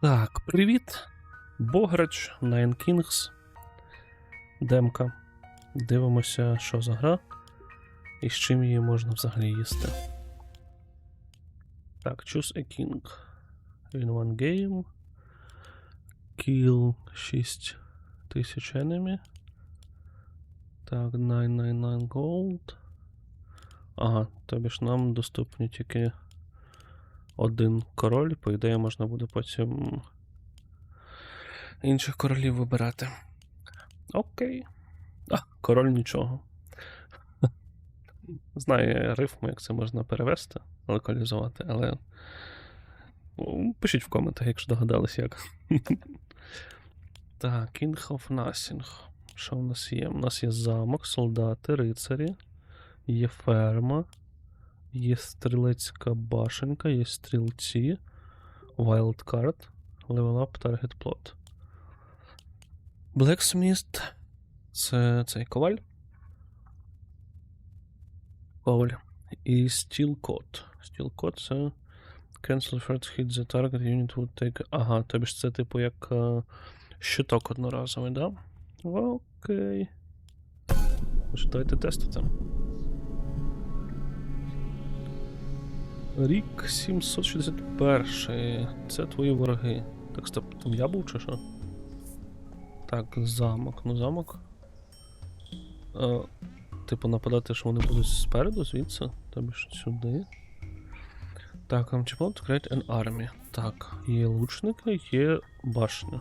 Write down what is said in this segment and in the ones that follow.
Так, привіт. Бограч, Nine Kings. Демка. Дивимося, що за гра. І з чим її можна взагалі їсти. Так, choose a king. In one game. Kill 6 тисяч enemy. Так, 999 gold. Ага, тобі ж нам доступні тільки один король. По ідеї, можна буде потім інших королів вибирати. Окей. А, король нічого. Знаю рифму, як це можна перевести, локалізувати, але. ну, Пишіть в коментах, якщо догадались як. Так, King of Nothing. Що в нас є? У нас є замок, солдати, рицарі, є ферма, є стрілецька башенка, є стрілці, Wild Card, Level Up, Target Plot. Blacksmith це цей коваль. Коваль. І Steel Code. Steel Code це Cancel first hit the target unit would take. Ага, тобі ж це типу як е, щиток одноразовий, да? Окей. Давайте тестити. Рік 761. Це твої вороги. Так, стоп, там я був чи що? Так, замок. Ну, замок. Е, типу, нападати, що вони будуть спереду, звідси. Тобі ж сюди. Так, I'm to create an army. Так, є лучники, є башня.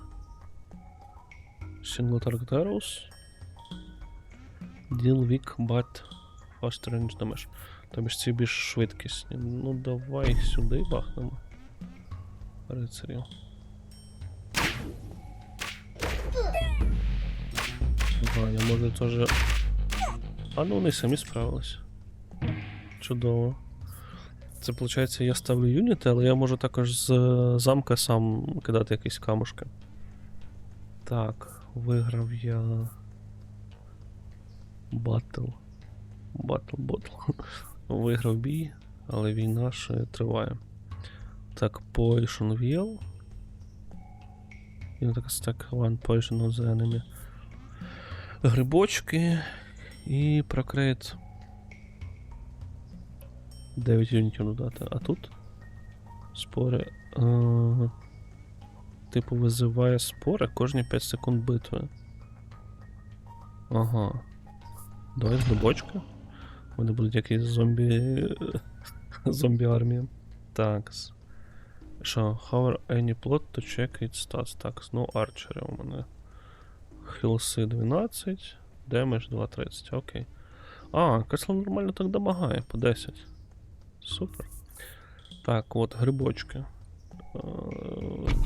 Single target arrows. Deal weak, but fast range damage. Тобі ж ці більш швидкісні. Ну давай сюди бахнемо. Рицарів. Ага, я можу теж. А ну вони самі справились. Чудово. Це виходить, я ставлю юніти, але я можу також з е, замка сам кидати якісь камушки. Так, виграв я. Батл. Батл, батл. Виграв бій, але війна ще триває. Так, Poison Wheel. І так, так, one poison on the enemy. Грибочки і прокрейт. 9 юнітів додати. А тут спори. Е, типу визиває спори кожні 5 секунд битви. Ага. Давай з грибочки. Вони будуть якісь зомбі. зомбі армія. Так. Що, hover any plot to check its stats. Так, ну арчери у мене. Хілси 12, демедж 2.30, окей. А, Кесла нормально так домагає по 10. Супер. Так, от грибочки. Е,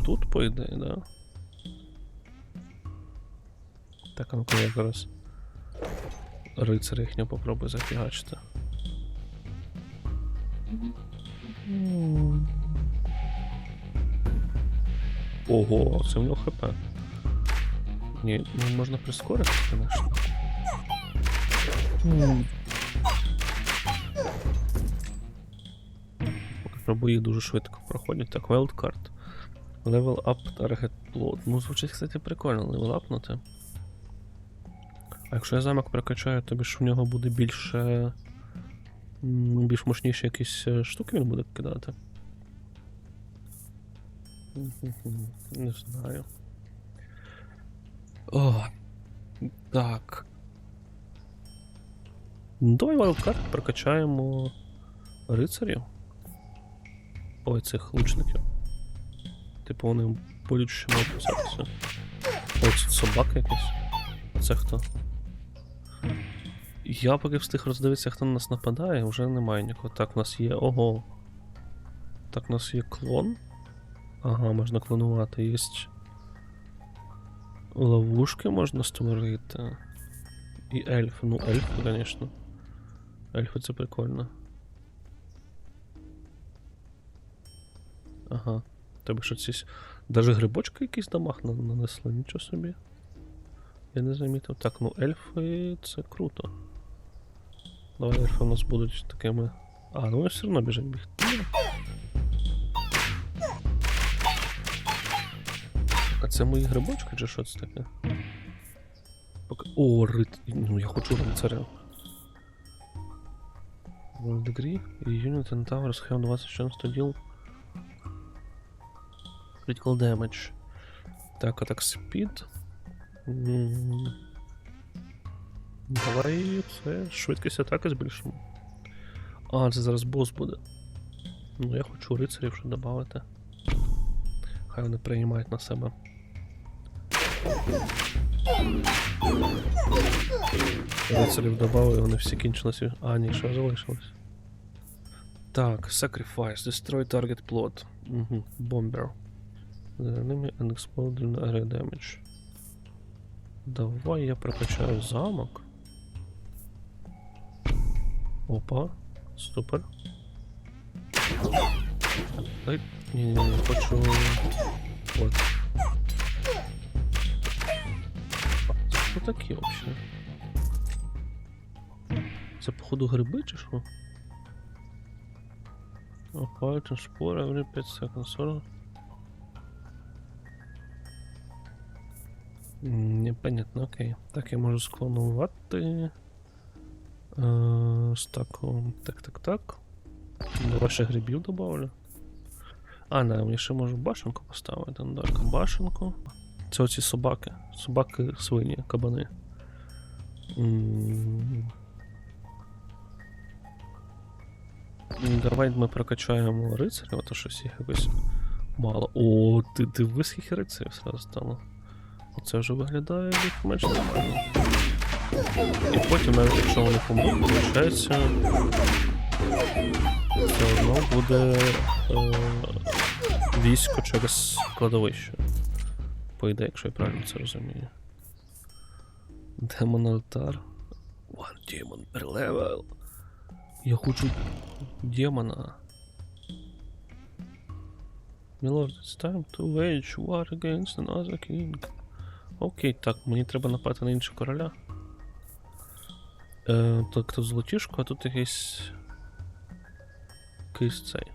Тут, по ідеї, да. Так, а ну-ка я зараз. Рицаря їхнього попробую зафігачити. Ого, це в нього хп. Ні, ну можна прискорити, звісно. Поки бої дуже швидко проходять. Так, wildcard. Level up target plot. Ну, звучить, кстати, прикольно, level апнути. А якщо я замок прокачаю, тобі ж в нього буде більше. більш мощніші якісь е, штуки він буде кидати. Не знаю. О, так. Давай вайлдкарт прокачаємо рицарів. Ой, цих лучників. Типу вони будуть ще мають писатися. Ось собака якась. Це хто? Я поки встиг роздивитися, хто на нас нападає, вже немає нікого. Так, у нас є. Ого. Так, у нас є клон. Ага, можна клонувати. Є. Ловушки можна створити. І ельфи. Ну, ельфи, звісно. Ельфи це прикольно. Ага. Тебе що ці. Даже грибочки якийсь дамаг на- нанесли, нічого собі. Я не замітив. Так, ну ельфи це круто. Давай у нас будуть такими. А, ну вони все одно біжать бігти. це мої грибочки чи що це таке? Поки... О, рит. Ну, я хочу рицаря. World Degree і Unit and Towers have 20 chance to deal critical damage. Так, атак speed. Давай це швидкість атаки збільшимо. А, це зараз бос буде. Ну, я хочу рицарів ще додати. Хай вони приймають на себе. Рицарів додав, вони всі кінчилися. А, ні, що залишилось. Так, Sacrifice, Destroy Target Plot. Угу. The enemy and explode area damage. Давай я прокачаю замок. Опа, супер. Ай, ні, ні, ні, хочу. От. Що таке вообще? Це походу гриби чи що? Опальтон, шпора, every 5 секунд, 40. Непонятно, окей. Так, я можу склонувати. Е, Стаку. Так, так, так. Ще грибів добавлю. А, не, я ще можу башенку поставити. Ну, Так, башенку. Це оці собаки. Собаки свині, кабани. М. М, Давай ми прокачаємо рицарів, а то щось їх якось мало. О, ти дивись, скільки рицарів сразу стало. Оце вже виглядає як меч нормально. І потім, навіть якщо вони помруть, виходить, все одно буде е, військо через кладовище. По якщо я правильно це розумію. Демон алтар. One demon per level. Я хочу демона. Milord, it's time to wage war against another king. Окей, так, мені треба напати на іншого короля. Е, так, тут золотішко, а тут якийсь. Якийсь цей.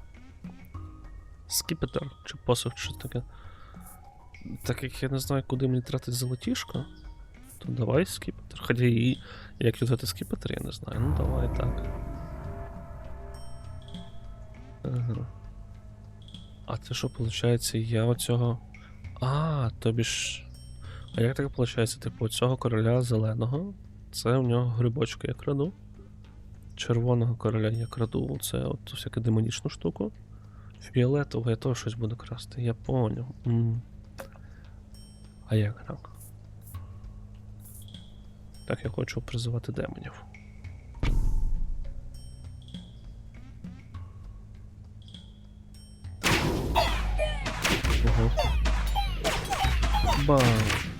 Скіпетр чи посох, чи таке. Так як я не знаю, куди мені тратити золотішко, то давай скіпетр. Хоча і як юзати скіпетр, я не знаю. Ну давай так. Ага. А це що виходить? Я оцього. А, тобі ж. А як так виходить? Типу, цього короля зеленого. Це у нього грибочки я краду. Червоного короля я краду. Це от всяку демонічну штуку. Фіолетового я теж щось буду красти, я поняв. А як так? Так, я хочу призивати демонів. Бам!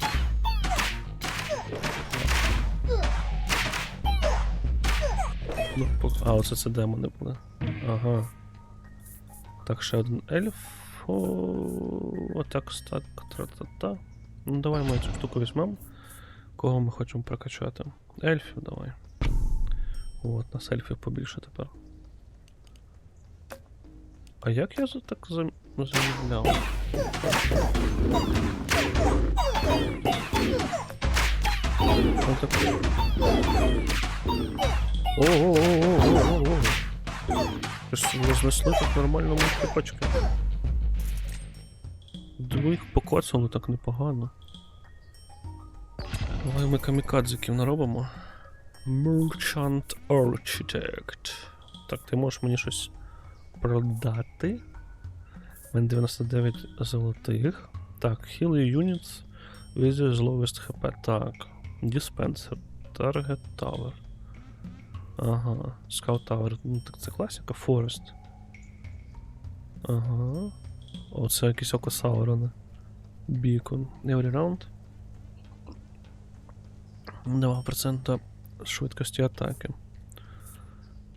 Ну, пок- а, оце це демони були. Ага. Так, ще один ельф. Отак, стак, тра-та-та. Ну, давай ми цю штуку візьмемо. Кого ми хочемо прокачати? Ельфів давай. От, нас ельфів побільше тепер. А як я так зам... замовляв? Що таке? Ого-го-го-го-го-го. Щось рознесли так нормально мої пачки. Диви, їх покоцали так непогано. Давай ми камікадзиків наробимо. Merchant Architect. Так, ти можеш мені щось продати. У мене 99 золотих. Так, heal your units with the lowest HP. Так. Dispenser. Target Tower. Ага. Scout Tower. Ну так це класика. Forest. Ага. О, це якісь око. Beacon. Every round. 2% швидкості атаки.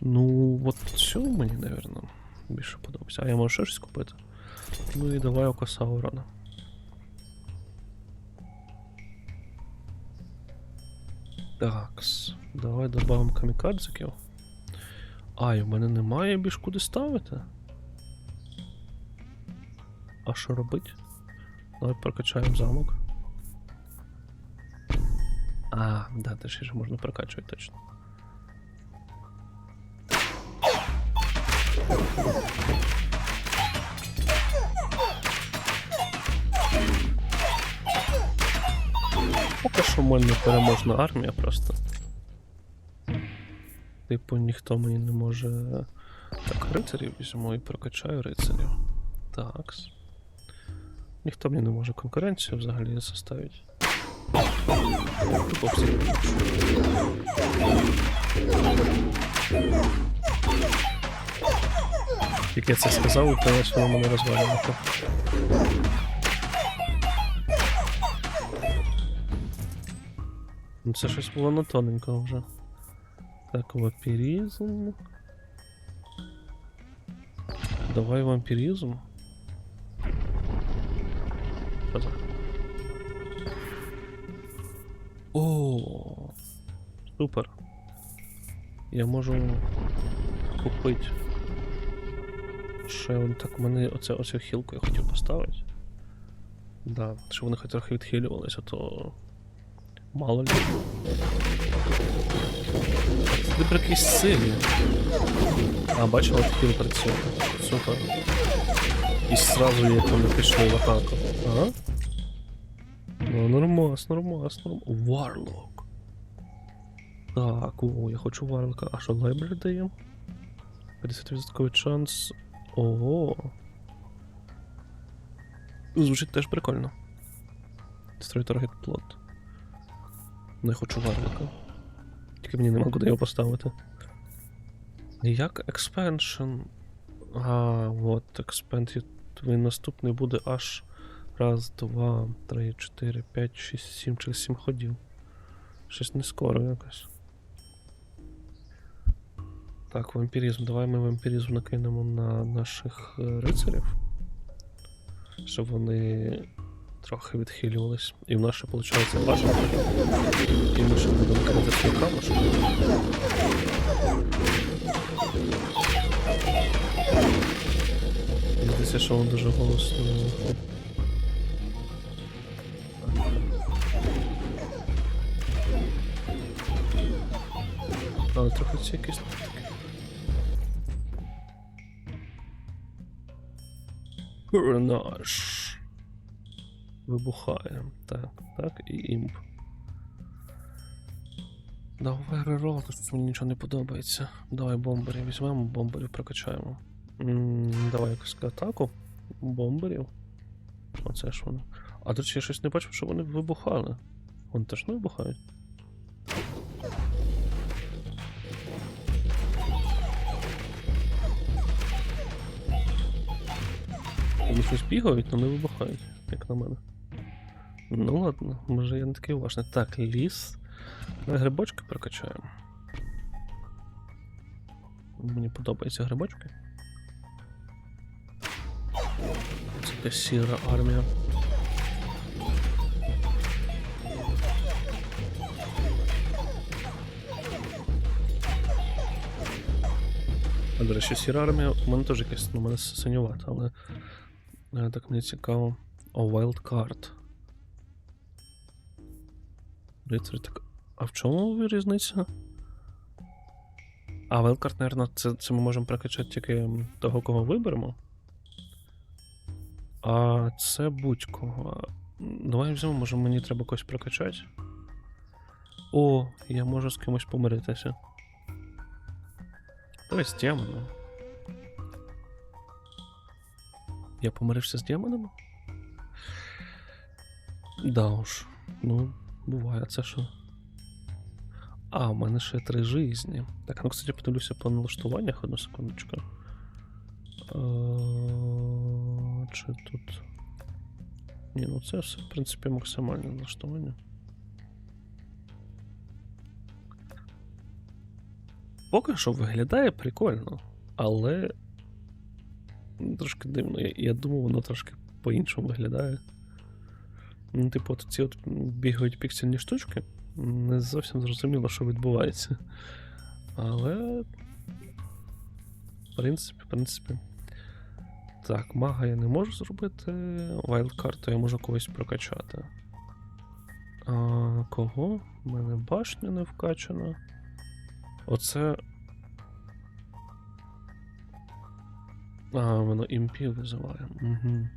Ну, от цьому мені, напевно, більше подобається. А я можу ще щось купити. Ну і давай око Саурона. Такс. Давай додамо камікадзиків. А, і в мене немає більш куди ставити. А що робить? Давай прокачаємо замок. А, да, теж ще можна прокачувати точно. Поки що в мене переможна армія просто. Типу, ніхто мені не може. Так, рицарів візьму і прокачаю рицарів. Такс. Ніхто мені не може конкуренцію взагалі составити. Як я це сказав, то воно мене розвалювати. Ну це щось було на тоненько вже. Так, вампіризм. Давай вампіризм. Що за? О, супер. Я можу купити. Ще он так мене оце оцю хілку я хотів поставити. Да, щоб вони хоч трохи відхилювалися, то. Мало ли. Ти при якійсь. А, бачила, хіл працює. Супер. І сразу як вони пішли в атаку. Ага. Ну, нормас, нормас, нормас. Варлок. Так, о, я хочу варлока. А що лайбрері даємо? 50% шанс. Ого. Звучить теж прикольно. Строй таргет плот. Я хочу варлока. Тільки мені нема куди його поставити. Як експеншн. А, от, експеншн. Твій наступний буде аж раз, два, три, чотири, п'ять, шість, сім через сім ходів. Щось не скоро якось. Так, вампіризм. Давай ми вампіризм накинемо на наших е, рицарів. Щоб вони трохи відхилювались. І в нас ще виходить бажано. І ми ще будемо кинути свій камушок. Мені Здається, що він дуже голосно. Але трохи це якийсь таке. Вибухає. Так, так, і імп. Давай рерол, тому що мені нічого не подобається. Давай бомберів візьмемо, бомберів прокачаємо. м давай якусь атаку. Бомберів. Оце ж воно. А до речі, я щось не бачив, що вони вибухали. Вони теж не вибухають. Вони щось бігають, але не вибухають, як на мене. Ну ладно, може я не такий уважний. Так, ліс. Давай грибочки прокачаємо. Мені подобаються грибочки. Це якась сіра армія. А, до речі, сіра армія, у мене теж якась, ну, у мене синювата, але е, так мені цікаво. О, Wild Card. Рицарь так. А в чому різниця? А, Wildcard, наверное, це, це ми можемо прокачати тільки того, кого виберемо. А це будь-кого. Давай візьмемо, може мені треба когось прокачати. О, я можу з кимось помиритися. Давай з демоном. Я помирився з демонами? Да уж. Ну, буває, це що? А, у мене ще три жизні. Так, ну, кстати, подивлюся по налаштуваннях одну секундочку. Е, Чи тут. Ні, ну це все, в принципі, максимальне налаштування. Поки що виглядає прикольно, але. Трошки дивно. Я, думав, воно трошки по-іншому виглядає. Ну, типу, от ці от бігають піксельні штучки. Не зовсім зрозуміло, що відбувається. Але. В принципі, в принципі. Так, мага я не можу зробити. Вайлдкарту я можу когось прокачати. А, кого? У мене башня не вкачана. Оце. А, воно імпів визиває. Угу.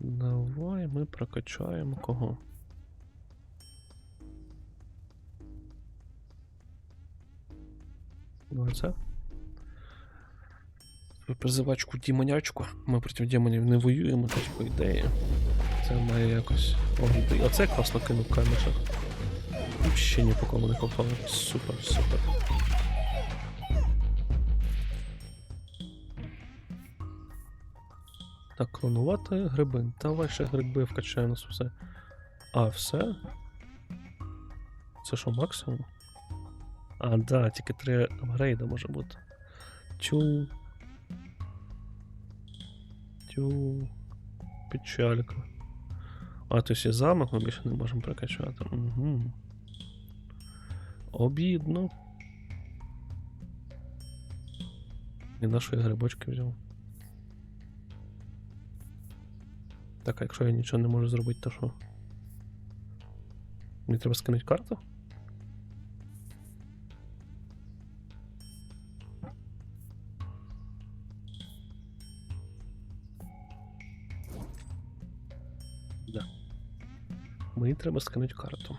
Давай ми прокачаємо кого. Це. Призивачку дімонячку. Ми проти демонів не воюємо, тож по ідеї. Це має якось. О, оце класно кинув камішок. Ще ні по кому не попав. Супер, супер. Так, клонувати гриби. Давай ще гриби вкачаємо нас все. А, все? Це що, максимум? А, да, тільки три апгрейда може бути. Тю. Тю. Печалька. А, то є замок ми більше не можемо прокачати. Угу. Обідно. І на що я грибочки взяв? Так, а якщо я нічого не можу зробити, то що? Мені треба скинути карту? Да. Мені треба скинути карту.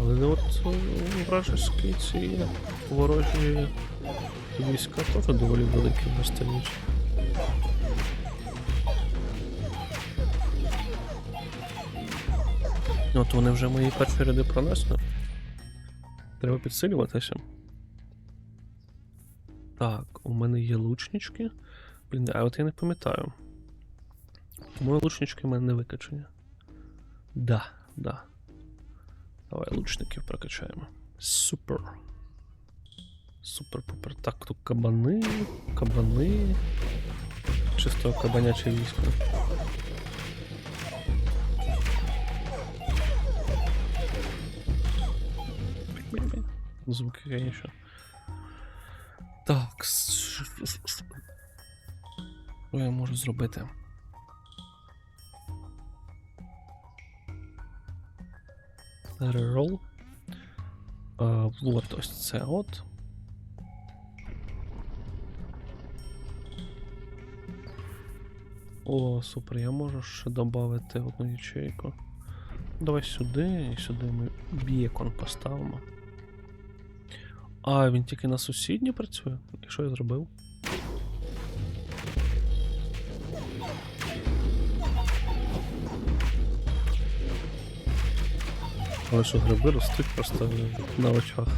Але от е, вражеські ці ворожі війська теж доволі великі в століч. От вони вже мої перші ряди пронесли. Треба підсилюватися. Так, у мене є лучнички. Блін, а от я не пам'ятаю. Мої лучнички в мене не викачені. Да, да. Давай лучників прокачаємо. Супер. Супер-пупер. Так, тут кабани, кабани. Чисто кабаняче військо. Звуки, конечно. Так. Що я можу зробити? Рерол. А, от ось це от. О, супер, я можу ще додати одну ячейку. Давай сюди, і сюди ми бікон поставимо. А, він тільки на сусідній працює? І що я зробив? Але що гриби ростуть просто на очах.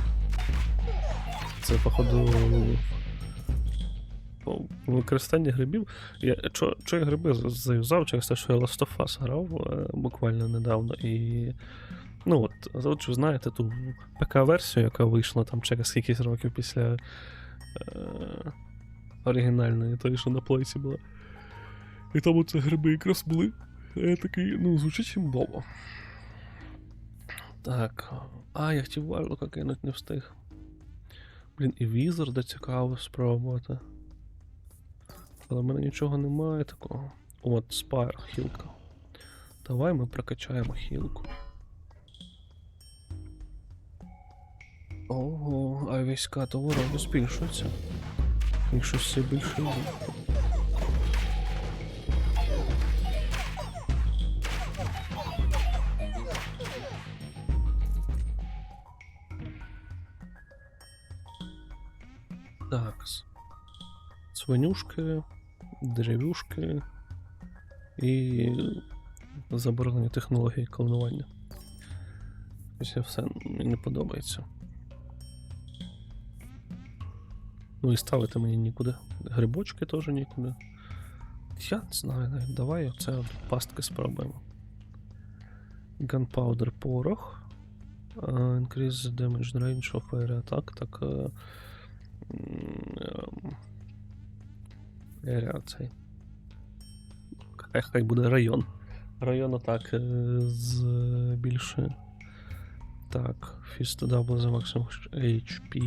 Це, походу. Використання грибів. Я, чо, чо я гриби заюзав через те, що я Last of Us грав е, буквально недавно і. Ну от, от ви знаєте ту ПК-версію, яка вийшла там через кількись років після е, оригінальної, тої, що на плейсі була. І тому це гриби якраз були. Я такий, ну, звучить імбово. Так. А, я хотів варлока кинуть, не встиг. Блін, і візарда цікаво спробувати. Але в мене нічого немає такого. От, спайр, хілка. Давай ми прокачаємо хілку. Ого, а війська то ворога збільшуються. Їх щось все більше йде. Так. Свинюшки, деревюшки і заборонені технології клонування. Це все мені не подобається. Ну і ставити мені нікуди. Грибочки теж нікуди. Я не знаю, навіть давай оце пастки спробуємо. Gunpowder порох. Uh, increase damage range of area attack. Так. Uh, area цей. Хай, хай буде район. Район атак з більше. Так, Fist double the maximum HP.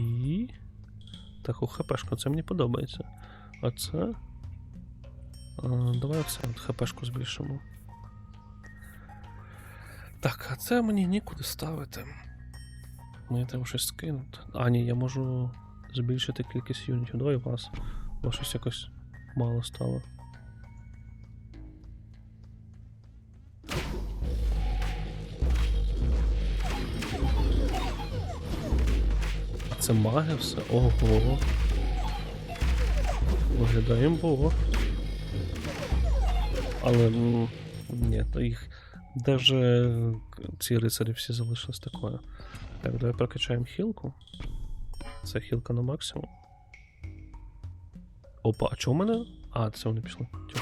Так, у хпшку, це мені подобається. А це. А, давай все, хпшку збільшимо. Так, а це мені нікуди ставити. Мені треба щось скинути. А, ні, я можу збільшити кількість юнітів. Давай вас. Бо щось якось мало стало. Це маги все? Ого. Виглядає імбово. Але м, ні, то їх. Даже ці рицарі всі залишились такою. Так, давай прокачаємо хілку. Це хілка на максимум. Опа, а чого в мене? А, це вони пішли. Тьо.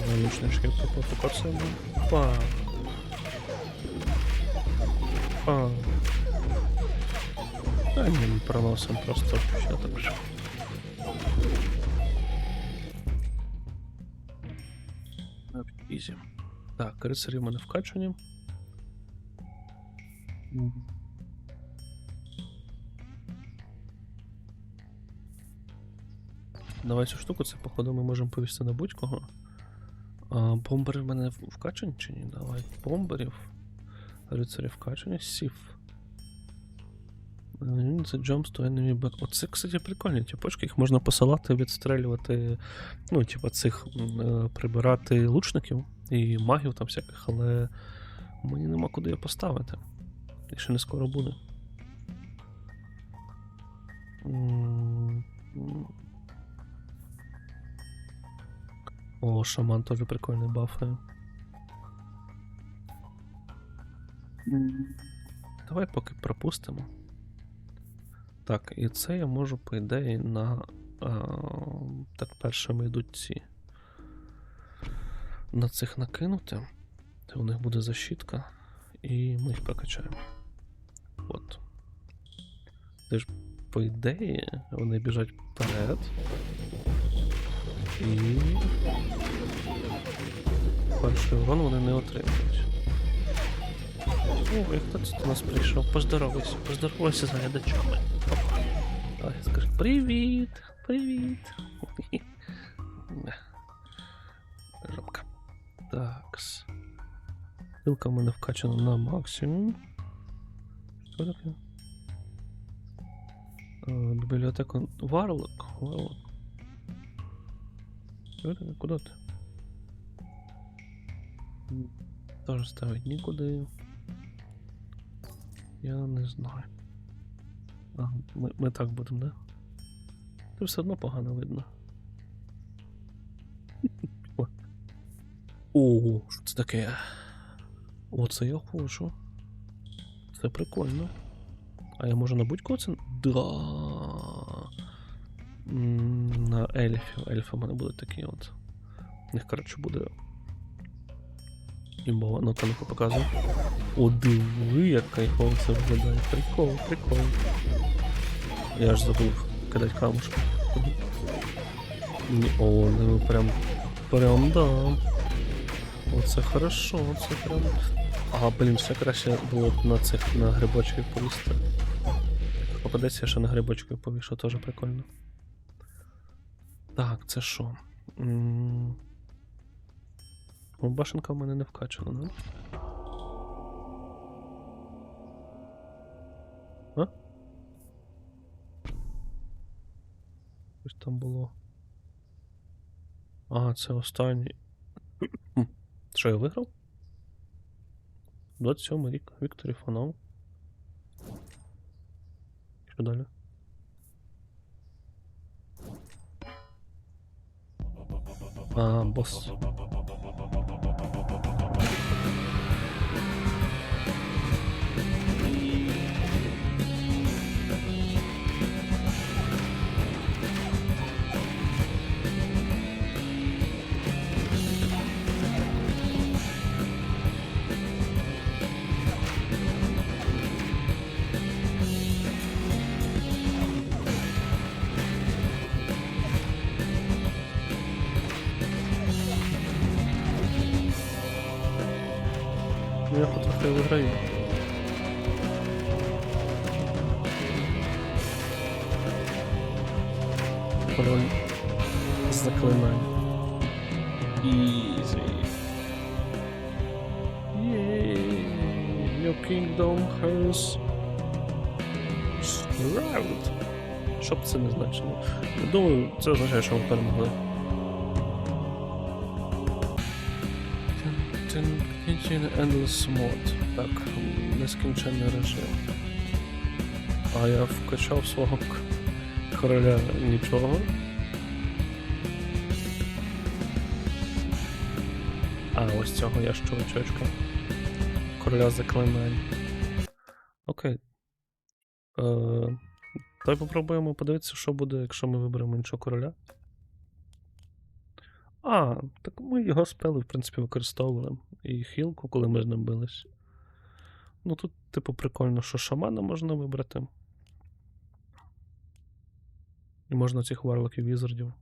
Давай лучнички попокоцаємо. Па. Па. А ні, ми проносимо просто ще так. Ізі. Так, рицарі в мене вкачані. Давай цю штуку, це походу ми можемо повісти на будь-кого. А, бомбери в мене вкачані чи ні? Давай. Бомберів. Рицарі вкачані. Сів. Це jumps to enemy back. Оце, кстати, прикольні тіпочки, їх можна посилати, відстрелювати, ну, типа, цих е, прибирати лучників і магів там всяких, але мені нема куди його поставити. І ще не скоро буде. О, шаман теж прикольний бафає. Давай поки пропустимо. Так, і це я можу, по ідеї, на. А, так, першими йдуть ці. На цих накинути. Це у них буде защитка. І ми їх прокачаємо. От. Ж, по ідеї, вони біжать вперед. І. Перший урон вони не отримують. О, і хто це до нас прийшов? Поздоровайся, поздоровайся з глядачами. Давай, скажи привіт, привіт. Жопка. Такс. Силка в мене вкачана на максимум. Що таке? Бібліотека Варлок. Варлок. Що таке? Куди ти? Теж ставить нікуди. Я не знаю. Ага, ми, ми так будемо, да? Це все одно погано видно. О. О, що це таке? О, це я хочу. Це прикольно. А я можу на будь-кого це. Да. На ельфів. Ельфи в мене будуть такі от. У них, коротше, буде. Імбова, ну там показую. О, диви, як кайфово це виглядає. Прикол, прикол. Я ж забув кидати камушки. О, ну прям. Прям да. Оце хорошо, це прям. А, блін, ще краще було на цих на грибочків повісти. Попадеться, ще на грибочків повішу, теж прикольно. Так, це що? М, О, башенка в мене не вкачана, да? А? Щось там було. А, це останній. Що я виграв? 27 рік. Вікторі Фонов. Що далі? А, босс. ты в траве. Пароль заклинание. Easy. Yay! New Kingdom has Shroud. Що б це не значило? Думаю, це означає, що ми перемогли. Kitchen Endless Mod. Так, нескінченний режим. А я вкачав свого короля нічого. А, ось цього я ж чувачочка. Короля заклинань. Окей. Е, давай попробуємо подивитися, що буде, якщо ми виберемо іншого короля. А, так ми його спели, в принципі, використовували. І хілку, коли ми з ним бились. Ну тут, типу, прикольно, що шамана можна вибрати. І можна цих варлоків візардів.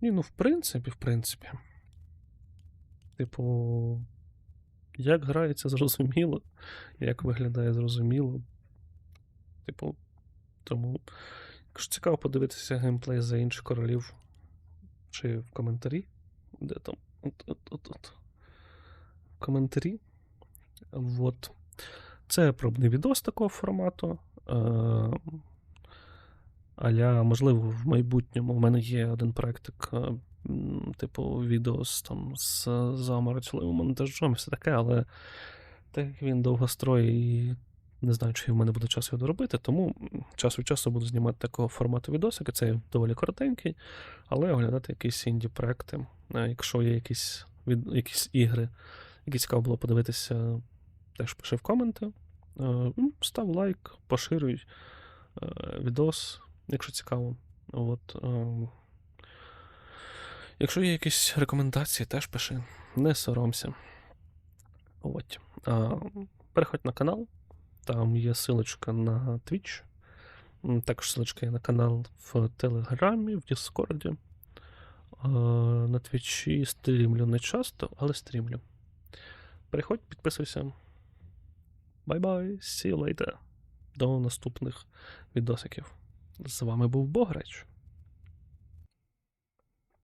Ні, ну в принципі, в принципі. Типу. Як грається зрозуміло, як виглядає зрозуміло. Типу, тому. Якщо цікаво подивитися геймплей за інших королів, чи в коментарі, де там. От, от, от. Коментарі. Це пробний відос такого формату. Е, Аля, можливо, в майбутньому в мене є один проектик, е, типу, відео з, там, з заморочливим монтажом і все таке, але так як він довгостроє і не знаю, чи в мене буде час його доробити, тому час від часу буду знімати такого формату відосики. Це доволі коротенький, але оглядати якісь інді проекти. Е, Якщо є якісь, від, якісь ігри, які цікаво було подивитися, теж пиши в коменти. Е, Став лайк, поширюй е, відос, якщо цікаво. От, е, якщо є якісь рекомендації, теж пиши. Не соромся. От. Переходь на канал. Там є силочка на Twitch. Також силочка є на канал в Телеграмі, в Діскорді. На Твічі стрімлю не часто, але стрімлю. Переходь, підписуйся. Бай-бай, see you later. До наступних відосиків. З вами був Бограч.